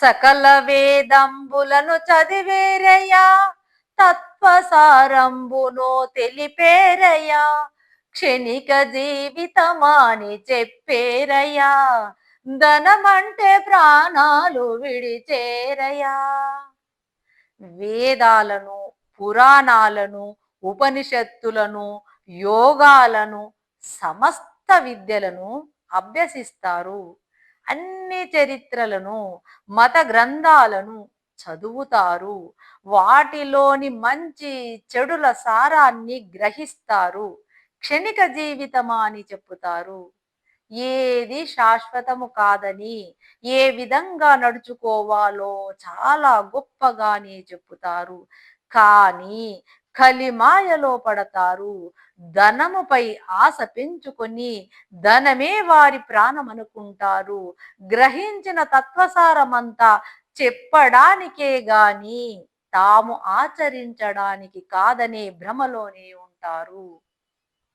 సకల వేదంబులను చదివేరయ్యా తత్వసారంబును తెలిపేరయ్యా క్షణిక జీవితమాని చెప్పేరయ్యా ధనమంటే ప్రాణాలు విడిచేరయ్యా. వేదాలను పురాణాలను ఉపనిషత్తులను యోగాలను సమస్త విద్యలను అభ్యసిస్తారు. అన్ని చరిత్రలను మత గ్రంథాలను చదువుతారు. వాటిలోని మంచి చెడుల సారాన్ని గ్రహిస్తారు. క్షణిక జీవితమా అని చెప్పుతారు. ఏది శాశ్వతము కాదని ఏ విధంగా నడుచుకోవాలో చాలా గొప్పగానే చెప్పుతారు. కానీ కలిమాయలో పడతారు. ధనముపై ఆశ పెంచుకొని ధనమే వారి ప్రాణం అనుకుంటారు గ్రహించిన తత్వసారమంతా చెప్పడానికే గాని తాము ఆచరించడానికి కాదనే భ్రమలోనే ఉంటారు.